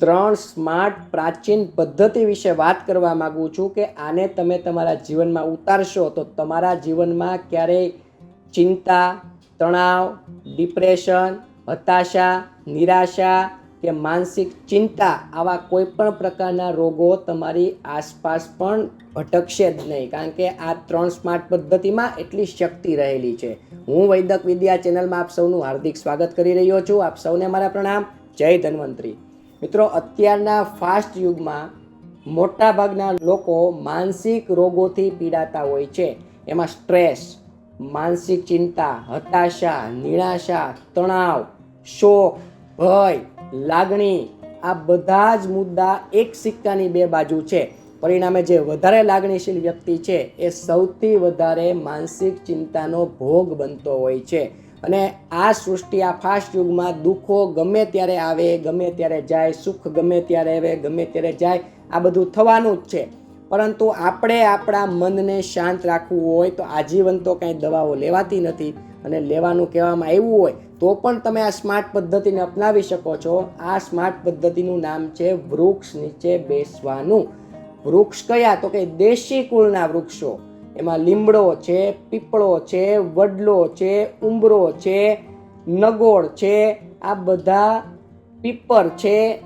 ત્રણ સ્માર્ટ પ્રાચીન પદ્ધતિ વિશે વાત કરવા માંગુ છું કે આને તમે તમારા જીવનમાં ઉતારશો તો તમારા જીવનમાં ક્યારેય ચિંતા, તણાવ, ડિપ્રેશન, હતાશા, નિરાશા કે માનસિક ચિંતા આવા કોઈ પણ પ્રકારના રોગો તમારી આસપાસ પણ ભટકશે જ નહીં. કારણ કે આ ત્રણ સ્માર્ટ પદ્ધતિમાં એટલી શક્તિ રહેલી છે. હું વૈદક વિદ્યા ચેનલમાં આપ સૌનું હાર્દિક સ્વાગત કરી રહ્યો છું. આપ સૌને મારા પ્રણામ. જય ધન્વંતરી. મિત્રો, અત્યારના ફાસ્ટ યુગમાં મોટાભાગના લોકો માનસિક રોગોથી પીડાતા હોય છે. એમાં સ્ટ્રેસ, માનસિક ચિંતા, હતાશા, નિરાશા, તણાવ, શોક, ભય, લાગણી, આ બધા જ મુદ્દા એક સિક્કાની બે બાજુ છે. પરિણામે જે વધારે લાગણીશીલ વ્યક્તિ છે, એ સૌથી વધારે માનસિક ચિંતાનો ભોગ બનતો હોય છે. અને આ સૃષ્ટિ આ ફાસ્ટ યુગમાં દુઃખો ગમે ત્યારે આવે, ગમે ત્યારે જાય, સુખ ગમે ત્યારે આવે, ગમે ત્યારે જાય, આ બધું થવાનું જ છે. પરંતુ આપણે આપણા મનને શાંત રાખવું હોય તો આજીવન તો કાંઈ દવાઓ લેવાતી નથી અને લેવાનું કહેવામાં આવ્યું હોય તો પણ તમે આ સ્માર્ટ પદ્ધતિને અપનાવી શકો છો. આ સ્માર્ટ પદ્ધતિનું નામ છે વૃક્ષ નીચે બેસવાનું. વૃક્ષ કયા? તો કે દેશી કુળના વૃક્ષો. એમાં લીમડો છે, પીપળો છે, વડલો છે ઉંબરો છે, નગોળ છે, આ બધા પીપર છે.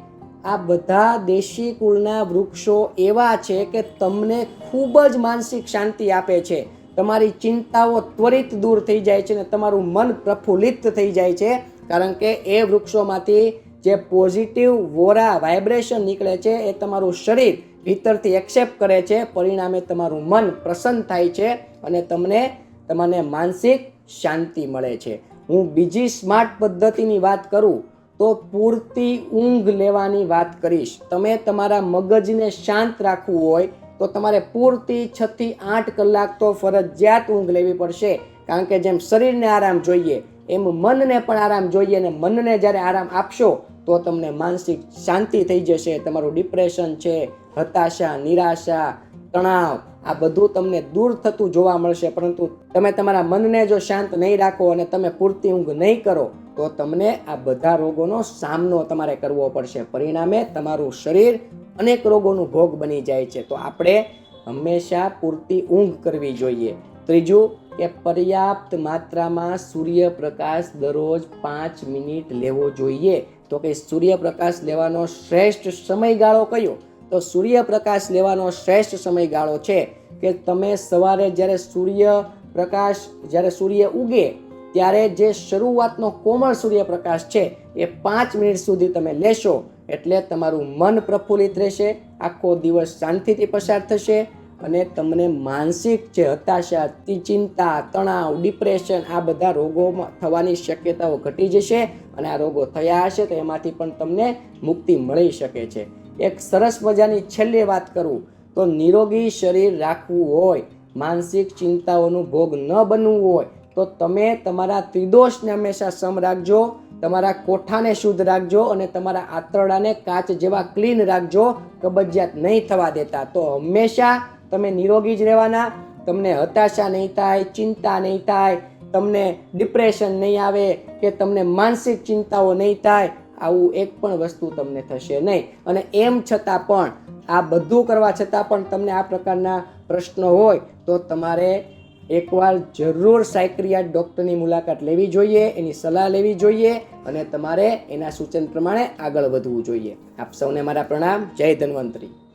આ બધા દેશી કુળના વૃક્ષો એવા છે કે તમને ખૂબ જ માનસિક શાંતિ આપે છે. તમારી ચિંતાઓ ત્વરિત દૂર થઈ જાય છે અને તમારું મન પ્રફુલ્લિત થઈ જાય છે. કારણ કે એ વૃક્ષોમાંથી જે પોઝિટિવ વોરા વાઇબ્રેશન નીકળે છે, એ તમારું શરીર ભીતરથી એક્સેપ્ટ કરે છે, પરિણામે તમારું મન પ્રસન્ન થાય છે અને તમને તમને માનસિક શાંતિ મળે છે. હું બીજી સ્માર્ટ પદ્ધતિની વાત કરું, તો પૂરતી ઊંઘ લેવાની વાત કરીશ. તમે તમારા મગજને શાંત રાખવું હોય, તો તમારે પૂરતી છ થી આઠ કલાક તો ફરજિયાત ઊંઘ લેવી પડશે, કારણ કે જેમ શરીરને આરામ જોઈએ, એમ મનને પણ આરામ જોઈએ અને મનને જ્યારે આરામ આપશો, તો તમને માનસિક શાંતિ થઈ જશે, તમારું ડિપ્રેશન છે હતાશા, નિરાશા, તણાવ, આ બધું તમને દૂર થતું જોવા મળશે. પરંતુ તમે તમારા મનને જો શાંત નહીં રાખો અને તમે પૂરતી ઊંઘ નહીં કરો, તો તમને આ બધા રોગોનો સામનો તમારે કરવો પડશે. પરિણામે તમારું શરીર અનેક રોગોનું ભોગ બની જાય છે. તો આપણે હંમેશા પૂરતી ઊંઘ કરવી જોઈએ. ત્રીજું કે પર્યાપ્ત માત્રામાં સૂર્યપ્રકાશ દરરોજ પાંચ મિનિટ લેવો જોઈએ. તો કે સૂર્યપ્રકાશ લેવાનો શ્રેષ્ઠ સમયગાળો કયો? તો સૂર્યપ્રકાશ લેવાનો શ્રેષ્ઠ સમયગાળો છે કે તમે સવારે જ્યારે સૂર્ય પ્રકાશ જ્યારે સૂર્ય ઉગે, ત્યારે જે શરૂઆતનો કોમળ સૂર્યપ્રકાશ છે, એ પાંચ મિનિટ સુધી તમે લેશો એટલે તમારું મન પ્રફુલ્લિત રહેશે, આખો દિવસ શાંતિથી પસાર થશે અને તમને માનસિક જે હતાશા, ચિંતા, તણાવ, ડિપ્રેશન, આ બધા રોગોમાં થવાની શક્યતાઓ ઘટી જશે અને આ રોગો થયા હશે તો એમાંથી પણ તમને મુક્તિ મળી શકે છે. એક સરસ મજાની છેલ્લી વાત કરું, તો નિરોગી શરીર રાખવું હોય, માનસિક ચિંતાઓનું ભોગ ન બનવું હોય, તો તમે તમારા ત્રિદોષને હંમેશા સમ રાખજો, તમારા કોઠાને શુદ્ધ રાખજો અને તમારા આંતરડાને કાચ જેવા ક્લીન રાખજો, કબજિયાત નહીં થવા દેતા. તો હંમેશા તમે નિરોગી જ રહેવાના, તમને હતાશા નહીં થાય, ચિંતા નહીં થાય, તમને ડિપ્રેશન નહીં આવે, કે તમને માનસિક ચિંતાઓ નહીં થાય આવું એક પણ વસ્તુ તમને થશે નહીં. અને એમ છતાં પણ, આ બધું કરવા છતાં પણ તમને આ પ્રકારના પ્રશ્નો હોય, તો તમારે એકવાર જરૂર સાયક્રિયા ડૉક્ટરની મુલાકાત લેવી જોઈએ, એની સલાહ લેવી જોઈએ અને તમારે એના સૂચન પ્રમાણે આગળ વધવું જોઈએ. આપ સૌને મારા પ્રણામ. જય ધન્વંતરી.